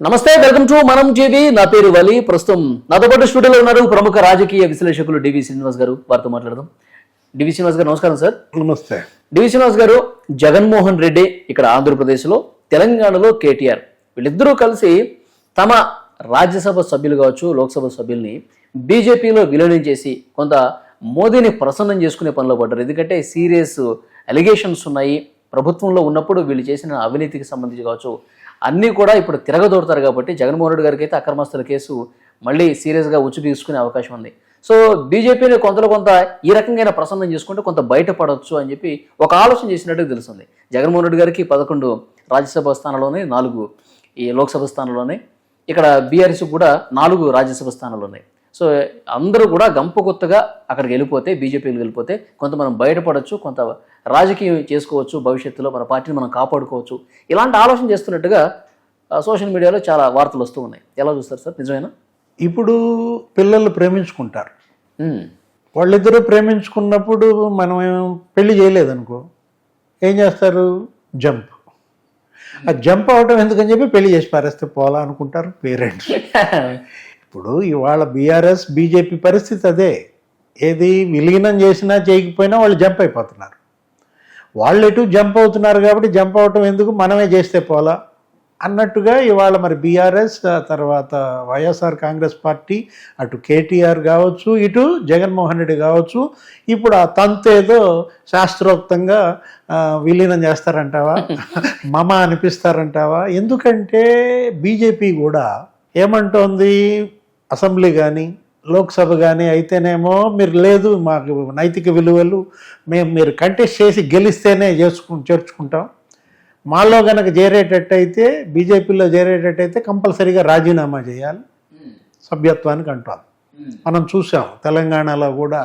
నమస్తే welcome to మనం TV. నా పేరు వలి. ప్రస్తుతం నాతో పాటు స్టూడియోలో ఉన్నారు ప్రముఖ రాజకీయ విశ్లేషకులు డివి శ్రీనివాస్ గారు. వారితో మాట్లాడదాం. డివి శ్రీనివాస్ గారు నమస్కారం సార్. నమస్తే. డివి శ్రీనివాస్ గారు జగన్మోహన్ రెడ్డి ఇక్కడ ఆంధ్రప్రదేశ్లో తెలంగాణలో కేటీఆర్. వీళ్ళిద్దరూ కలిసి తమ రాజ్యసభ సభ్యులు కావచ్చు లోక్సభ సభ్యుల్ని బీజేపీలో విలీనం చేసి కొంత మోదీని ప్రసన్నం చేసుకునే పనిలో పడ్డారు. ఎందుకంటే సీరియస్ అలిగేషన్స్ ఉన్నాయి. ప్రభుత్వంలో ఉన్నప్పుడు వీళ్ళు చేసిన అవినీతికి సంబంధించి కావచ్చు అన్నీ కూడా ఇప్పుడు తిరగదోడతారు కాబట్టి జగన్మోహన్ రెడ్డి గారికి అయితే అక్రమస్తుల కేసు మళ్ళీ సీరియస్గా ఉచ్చు తీసుకునే అవకాశం ఉంది. సో బీజేపీని కొంతలో కొంత ఈ రకంగా ప్రసన్నం చేసుకుంటే కొంత బయటపడవచ్చు అని చెప్పి ఒక ఆలోచన చేసినట్టు తెలుస్తుంది. జగన్మోహన్ రెడ్డి గారికి పదకొండు రాజ్యసభ స్థానాల్లోనే నాలుగు ఈ లోక్సభ స్థానంలోనే ఇక్కడ బీఆర్ఎస్ కూడా నాలుగు రాజ్యసభ స్థానాలు ఉన్నాయి సో అందరూ కూడా గంప కొత్తగా అక్కడికి వెళ్ళిపోతే బీజేపీకి వెళ్ళిపోతే కొంత మనం బయటపడవచ్చు కొంత రాజకీయం చేసుకోవచ్చు భవిష్యత్తులో మన పార్టీని మనం కాపాడుకోవచ్చు. ఇలాంటి ఆలోచన చేస్తున్నట్టుగా సోషల్ మీడియాలో చాలా వార్తలు వస్తూ ఉన్నాయి. ఎలా చూస్తారు సార్? నిజమేనా? ఇప్పుడు పిల్లలు ప్రేమించుకుంటారు. వాళ్ళిద్దరూ ప్రేమించుకున్నప్పుడు మనం పెళ్ళి చేయలేదనుకో ఏం చేస్తారు? జంప్. ఆ జంప్ అవటం ఎందుకని చెప్పి పెళ్ళి చేసి పారేస్తే పోలా అనుకుంటారు పేరెంట్స్. ఇప్పుడు ఇవాళ బీఆర్ఎస్ బీజేపీ పరిస్థితి అదే. ఏది విలీనం చేసినా చేయకపోయినా వాళ్ళు జంప్ అయిపోతున్నారు. వాళ్ళు ఎటు జంప్ అవుతున్నారు కాబట్టి జంప్ అవటం ఎందుకు? మనమే చేస్తే పోలా? అన్నట్టుగా ఇవాళ మరి బీఆర్ఎస్ తర్వాత వైఎస్ఆర్ కాంగ్రెస్ పార్టీ అటు కేటీఆర్ కావచ్చు ఇటు జగన్మోహన్ రెడ్డి కావచ్చు ఇప్పుడు ఆ తంతు ఏదో శాస్త్రోక్తంగా విలీనం చేస్తారంటావా? మమ అనిపిస్తారంటావా? ఎందుకంటే బీజేపీ కూడా ఏమంటోంది? అసెంబ్లీ కానీ లోక్సభ కానీ అయితేనేమో మీరు లేదు మాకు నైతిక విలువలు మేము మీరు కంటెస్ట్ చేసి గెలిస్తేనే చేసుకు చేర్చుకుంటాం. మాలో కనుక చేరేటట్టయితే బీజేపీలో చేరేటట్టయితే కంపల్సరీగా రాజీనామా చేయాలి. సభ్యత్వానికి అంటాం. మనం చూసాం తెలంగాణలో కూడా.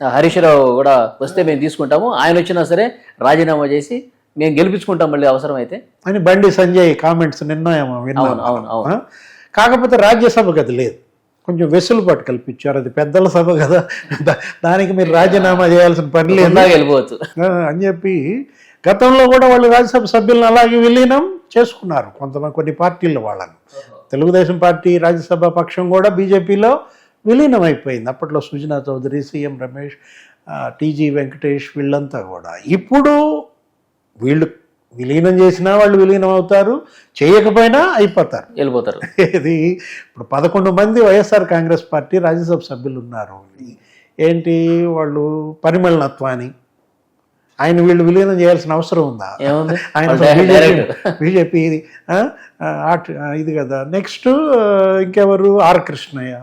ఆ, హరీష్ రావు కూడా వస్తే మేము తీసుకుంటాము. ఆయన వచ్చినా సరే రాజీనామా చేసి మేము గెలిపించుకుంటాం మళ్ళీ అవసరం అయితే అని బండి సంజయ్ కామెంట్స్ నిన్నో ఏమో విన్నాం అవును అవును అవును. ఆ? కాకపోతే రాజ్యసభకు అది లేదు. కొంచెం వెసులుబాటు కల్పించారు. అది పెద్దల సభ కదా. దానికి మీరు రాజీనామా చేయాల్సిన పని లేదు. వెళ్ళిపోవచ్చు. అని చెప్పి గతంలో కూడా వాళ్ళు రాజ్యసభ సభ్యులను అలాగే విలీనం చేసుకున్నారు. కొంతమంది కొన్ని పార్టీల వాళ్ళని. తెలుగుదేశం పార్టీ రాజ్యసభ పక్షం కూడా బీజేపీలో విలీనం అయిపోయింది. అప్పట్లో సుజనా చౌదరి సీఎం రమేష్ టీజీ వెంకటేష్ వీళ్ళంతా కూడా. ఇప్పుడు వీళ్ళు విలీనం చేసినా వాళ్ళు విలీనం అవుతారు చేయకపోయినా అయిపోతారు. వెళ్ళిపోతారు. ఇది ఇప్పుడు పదకొండు మంది వైఎస్ఆర్ కాంగ్రెస్ పార్టీ రాజ్యసభ సభ్యులు ఉన్నారు ఏంటి? వాళ్ళు పరిమళ నత్వాని ఆయన వీళ్ళు విలీనం చేయాల్సిన అవసరం ఉందా? ఆయన బీజేపీ ఇది ఇది కదా. నెక్స్ట్ ఇంకెవరు? ఆర్ కృష్ణయ్య.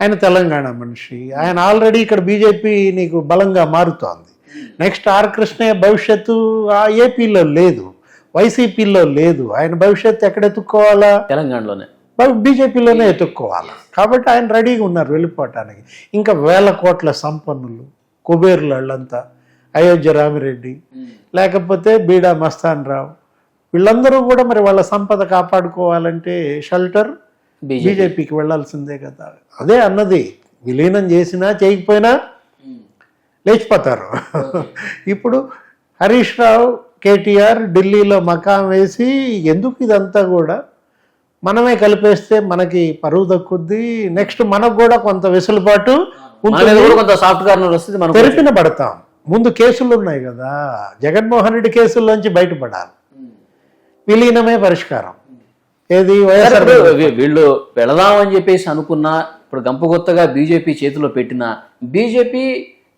ఆయన తెలంగాణ మనిషి. ఆయన ఆల్రెడీ ఇక్కడ బీజేపీ నీకు బలంగా మారుతోంది. నెక్స్ట్ ఆర్ కృష్ణయ్య భవిష్యత్తు? ఆ ఏపీలో లేదు. వైసీపీలో లేదు. ఆయన భవిష్యత్తు ఎక్కడ ఎత్తుక్కోవాలా? తెలంగాణలోనే. బీజేపీలోనే ఎత్తుక్కోవాలి? కాబట్టి ఆయన రెడీగా ఉన్నారు వెళ్ళిపోవటానికి. ఇంకా వేల కోట్ల సంపన్నులు కుబేర్లు వాళ్ళంతా. అయోధ్య రామిరెడ్డి. లేకపోతే బీడా మస్తాన్ రావు వీళ్ళందరూ కూడా మరి వాళ్ళ సంపద కాపాడుకోవాలంటే షెల్టర్ బీజేపీ బీజేపీకి వెళ్ళాల్సిందే కదా. అదే అన్నది. విలీనం చేసినా చేయకపోయినా లేచిపోతారు. ఇప్పుడు హరీష్ రావు కేటీఆర్ ఢిల్లీలో మకాం వేసి ఎందుకు ఇదంతా కూడా? మనమే కలిపేస్తే మనకి పరువు దక్కుద్ది. నెక్స్ట్ మనకు కూడా కొంత వెసులుబాటు కొంత సాఫ్ట్ కార్నర్ వస్తుంది మనం తెరిపిన పడతాం. ముందు కేసులు ఉన్నాయి కదా. జగన్మోహన్ రెడ్డి కేసుల్లోంచి బయటపడాలి. విలీనమే పరిష్కారం. ఏది వైఎస్ఆర్ వీళ్ళు వెళదామని చెప్పేసి అనుకున్నా ఇప్పుడు గంపగొత్తగా బీజేపీ చేతిలో పెట్టిన బీజేపీ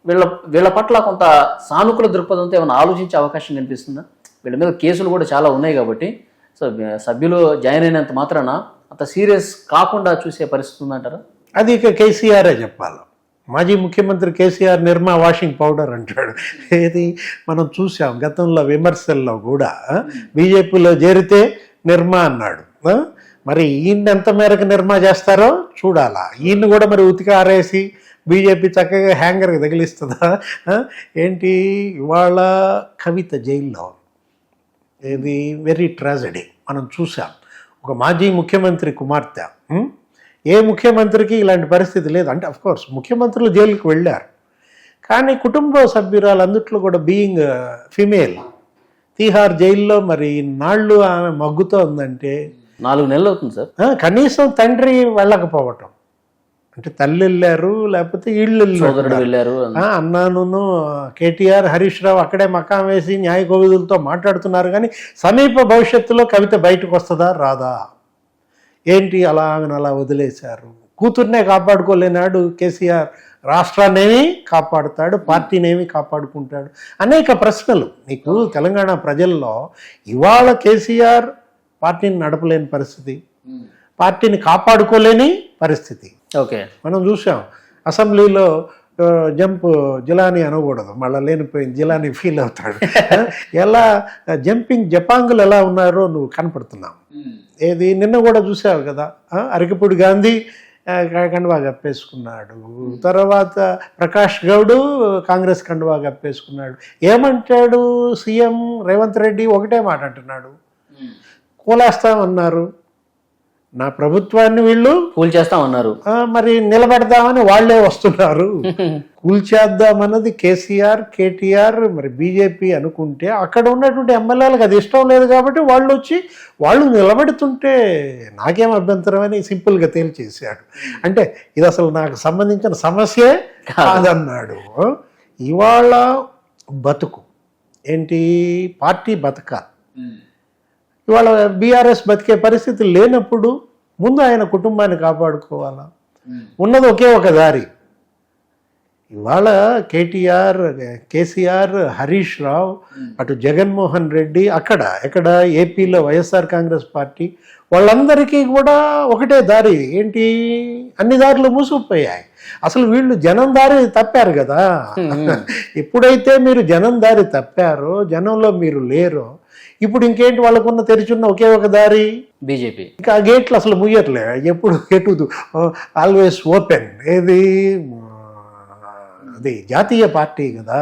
వీళ్ళ వీళ్ళ పట్ల కొంత సానుకూల దృక్పథంతో ఏమైనా ఆలోచించే అవకాశం కనిపిస్తుందా? వీళ్ళ మీద కేసులు కూడా చాలా ఉన్నాయి కాబట్టి. సో సభ్యులు జాయిన్ అయినంత మాత్రాన అంత సీరియస్ కాకుండా చూసే పరిస్థితి ఉందంటారా? అది ఇక కేసీఆరే చెప్పాలి. మాజీ ముఖ్యమంత్రి కేసీఆర్ నిర్మా వాషింగ్ పౌడర్ అంటాడు. ఏది? మనం చూసాం గతంలో విమర్శల్లో కూడా బీజేపీలో చేరితే నిర్మా అన్నాడు. మరి ఈయన ఎంత మేరకు నిర్మా చేస్తారో చూడాలా. ఈయన్ని కూడా మరి ఉతికి ఆరేసి బీజేపీ చక్కగా హ్యాంగర్కి తగిలిస్తుందా? ఏంటి? ఇవాళ కవిత జైల్లో. ఇది వెరీ ట్రాజడీ. మనం చూసాం ఒక మాజీ ముఖ్యమంత్రి కుమార్తె? ఏ ముఖ్యమంత్రికి ఇలాంటి పరిస్థితి లేదు. అంటే అఫ్ కోర్స్ ముఖ్యమంత్రులు జైలుకి వెళ్ళారు. కానీ కుటుంబ సభ్యురాలు అందుట్లో కూడా బీయింగ్ ఫిమేల్ తీహార్ జైల్లో మరి నాళ్ళు ఆమె మగ్గుతోందంటే నాలుగు నెలలు అవుతుంది సార్. కనీసం తండ్రి వెళ్ళకపోవటం. అంటే తల్లి వెళ్ళారు లేకపోతే వీళ్ళు వెళ్ళారు. అన్నాను కేటీఆర్ హరీష్ రావు అక్కడే మకాం వేసి న్యాయ కోవిదులతో మాట్లాడుతున్నారు కానీ సమీప భవిష్యత్తులో కవిత బయటకు వస్తుందా రాదా? ఏంటి అలా ఆమెను అలా వదిలేశారు? కూతుర్నే కాపాడుకోలేనాడు కేసీఆర్. రాష్ట్రాన్నేమి కాపాడుతాడు పార్టీనేమి కాపాడుకుంటాడు? అనేక ప్రశ్నలు. నీకు తెలంగాణ ప్రజల్లో ఇవాళ కేసీఆర్ పార్టీని నడపలేని పరిస్థితి పార్టీని కాపాడుకోలేని పరిస్థితి. ఓకే. మనం చూసాం. అసెంబ్లీలో జంప్ జిలాని అనకూడదు. మళ్ళీ లేనిపోయింది జిలాని ఫీల్ అవుతాడు. ఎలా జంపింగ్ జపాంగులు ఎలా ఉన్నారో నువ్వు కనపడుతున్నావు. ఏది నిన్న కూడా చూసావు కదా? అరకపూడి గాంధీ కండువా కప్పేసుకున్నాడు. తర్వాత ప్రకాష్ గౌడ్ కాంగ్రెస్ కండువా కప్పేసుకున్నాడు. ఏమంటాడు సీఎం రేవంత్ రెడ్డి? ఒకటే మాట అంటున్నాడు. కూలేస్తామన్నారు నా ప్రభుత్వాన్ని వీళ్ళు కూల్ చేస్తామన్నారు ఆ, మరి నిలబెడదామని వాళ్ళే వస్తున్నారు. కూల్చేద్దామన్నది కేసీఆర్ కేటీఆర్ మరి బీజేపీ అనుకుంటే అక్కడ ఉన్నటువంటి ఎమ్మెల్యేలకు అది ఇష్టం లేదు కాబట్టి వాళ్ళు వచ్చి వాళ్ళు నిలబెడుతుంటే నాకేం అభ్యంతరం అని సింపుల్గా తేల్చేశాడు. అంటే ఇది అసలు నాకు సంబంధించిన సమస్యే కాదన్నాడు. ఇవాళ బతుకు. ఏంటి? పార్టీ బతకాలి. ఇవాళ బీఆర్ఎస్ బతికే పరిస్థితి లేనప్పుడు ముందు ఆయన కుటుంబాన్ని కాపాడుకోవాలా? ఉన్నది ఒకే ఒక దారి. ఇవాళ కేటీఆర్ కేసీఆర్ హరీష్ రావు అటు జగన్మోహన్ రెడ్డి అక్కడ ఎక్కడ ఏపీలో వైఎస్ఆర్ కాంగ్రెస్ పార్టీ వాళ్ళందరికీ కూడా ఒకటే దారి. ఏంటి? అన్ని దారులు మూసుకుపోయాయి. అసలు వీళ్ళు జనం దారి తప్పారు కదా. ఎప్పుడైతే మీరు జనం దారి తప్పారో జనంలో మీరు లేరో ఇప్పుడు ఇంకేంటి వాళ్ళకున్న తెరిచున్న ఒకే ఒక దారి? బీజేపీ. ఇంకా ఆ గేట్లు అసలు ముయ్యట్లే. ఎప్పుడు గెటు ఆల్వేస్ ఓపెన్ ఏది? అది జాతీయ పార్టీ కదా?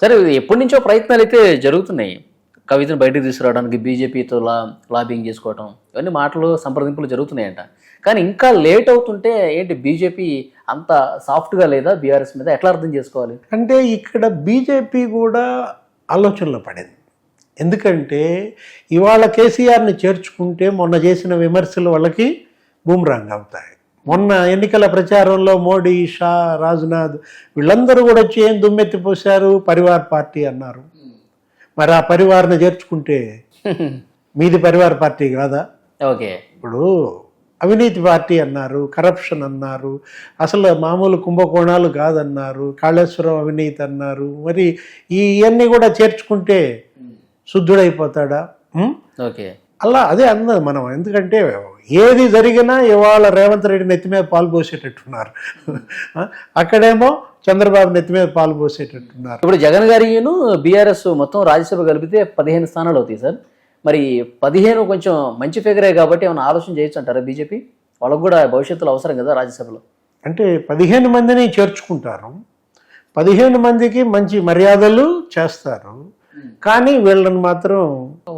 సరే ఎప్పటి నుంచో ప్రయత్నాలు అయితే జరుగుతున్నాయి. కవితను బయటకు తీసుకురావడానికి బీజేపీతో లా లాబింగ్ చేసుకోవటం ఇవన్నీ మాటలు సంప్రదింపులు జరుగుతున్నాయంట. కానీ ఇంకా లేట్ అవుతుంటే ఏంటి బీజేపీ అంత సాఫ్ట్గా లేదా బీఆర్ఎస్ మీద? ఎట్లా అర్థం చేసుకోవాలి? అంటే ఇక్కడ బీజేపీ కూడా ఆలోచనలో పడింది. ఎందుకంటే ఇవాళ కేసీఆర్ని చేర్చుకుంటే మొన్న చేసిన విమర్శలు వాళ్ళకి బూమ్రాంగ్ అవుతాయి. మొన్న ఎన్నికల ప్రచారంలో మోడీ షా రాజ్నాథ్ వీళ్ళందరూ కూడా వచ్చి ఏం దుమ్మెత్తిపోశారు పరివార్ పార్టీ అన్నారు. మరి ఆ పరివార్ని చేర్చుకుంటే మీది పరివార్ పార్టీ కాదా? ఓకే. ఇప్పుడు అవినీతి పార్టీ అన్నారు కరప్షన్ అన్నారు అసలు మామూలు కుంభకోణాలు కాదన్నారు కాళేశ్వరం అవినీతి అన్నారు మరి ఇవన్నీ కూడా చేర్చుకుంటే శుద్ధుడైపోతాడా? ఓకే. అలా అదే అన్నది మనం. ఎందుకంటే ఏది జరిగినా ఇవాళ రేవంత్ రెడ్డి నెత్తి మీద పాలు పోసేటట్టున్నారు? అక్కడేమో చంద్రబాబు నెత్తి మీద పాలు పోసేటట్టున్నారు. ఇప్పుడు జగన్ గారిను బీఆర్ఎస్ మొత్తం రాజ్యసభ కలిపితే పదిహేను స్థానాలు అవుతాయి సార్. మరి పదిహేను కొంచెం మంచి ఫిగరే కాబట్టి ఏమైనా ఆలోచన చేయొచ్చు అంటారా బీజేపీ? వాళ్ళకు కూడా భవిష్యత్తులో అవసరం కదా రాజ్యసభలో. అంటే పదిహేను మందిని చేర్చుకుంటారు. పదిహేను మందికి మంచి మర్యాదలు చేస్తారు. కానీ వీళ్ళని మాత్రం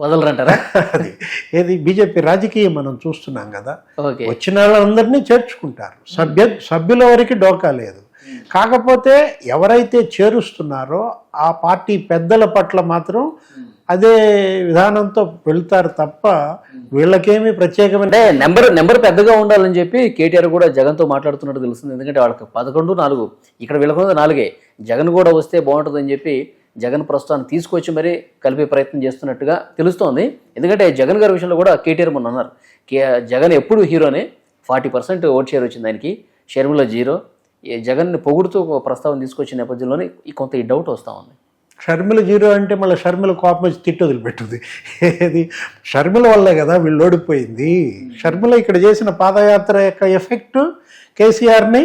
వదలరంటారా? అది. ఏది బీజేపీ రాజకీయం మనం చూస్తున్నాం కదా. వచ్చిన వాళ్ళందరినీ చేర్చుకుంటారు. సభ్య సభ్యుల వరకు డోకా లేదు. కాకపోతే ఎవరైతే చేరుస్తున్నారో ఆ పార్టీ పెద్దల పట్ల మాత్రం అదే విధానంతో వెళ్తారు తప్ప వీళ్ళకేమీ ప్రత్యేకమైన అంటే నెంబర్ నెంబర్ పెద్దగా ఉండాలని చెప్పి కేటీఆర్ కూడా జగన్తో మాట్లాడుతున్నట్టు తెలుస్తుంది. ఎందుకంటే వాళ్ళకి పదకొండు నాలుగు. ఇక్కడ వీళ్ళకున్నది నాలుగే. జగన్ కూడా వస్తే బాగుంటుందని చెప్పి జగన్ ప్రస్తుతాన్ని తీసుకొచ్చి మరీ కలిపే ప్రయత్నం చేస్తున్నట్టుగా తెలుస్తోంది. ఎందుకంటే జగన్ గారి విషయంలో కూడా కేటీఆర్ మొన్న అన్నారు. కే జగన్ ఎప్పుడు హీరోనే. ఫార్టీ పర్సెంట్ ఓట్ షేర్ వచ్చింది ఆయనకి. షర్మిల జీరో. ఈ జగన్ని పొగుడుతూ ప్రస్తావన తీసుకొచ్చిన నేపథ్యంలోనే ఈ కొంత ఈ డౌట్ వస్తూ ఉంది. షర్మిల జీరో అంటే మళ్ళీ షర్మిల కోపం వచ్చి తిట్టు వదిలిపెట్టింది. ఏది? షర్మిల వల్లే కదా వీళ్ళు ఓడిపోయింది. షర్మిల ఇక్కడ చేసిన పాదయాత్ర యొక్క ఎఫెక్ట్ కేసీఆర్ని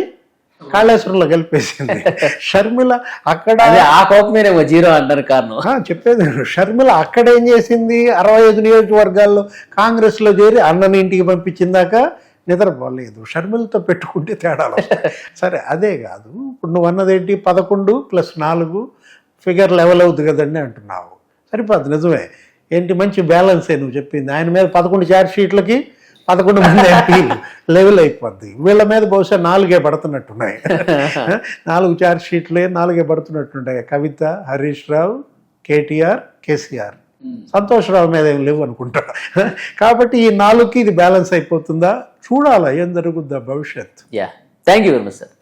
కాళేశ్వరంలో కలిపేసింది. షర్మిల అక్కడ ఆ కోపమేనేమో జీరో అంటారు కారణం. చెప్పేది. షర్మిల అక్కడ ఏం చేసింది? అరవై ఐదు నియోజకవర్గాల్లో కాంగ్రెస్లో చేరి అన్నని ఇంటికి పంపించిందాక నిద్రపోలేదు. షర్మిలతో పెట్టుకుంటే తేడాలు. సరే అదే కాదు. ఇప్పుడు నువ్వు అన్నదేంటి పదకొండు ప్లస్ నాలుగు ఫిగర్ లెవెల్ అవుతుంది కదండి అంటున్నావు. సరిపోదు నిజమే. ఏంటి? మంచి బ్యాలెన్సే నువ్వు చెప్పింది. ఆయన మీద పదకొండు షీట్లకి పదకొండు మంది ఎంపీలు లెవెల్ అయిపోద్ది. వీళ్ళ మీద బహుశా నాలుగే పడుతున్నట్టున్నాయి. నాలుగు చార్జ్ షీట్లే నాలుగే పడుతున్నట్టున్నాయి. కవిత హరీష్ రావు కేటీఆర్ కేసీఆర్. సంతోషరావు మీద ఏం లేవు అనుకుంటా. కాబట్టి ఈ నాలుగుకి ఇది బ్యాలెన్స్ అయిపోతుందా? చూడాలా ఏం జరుగుద్దా భవిష్యత్ yeah thank you very much sir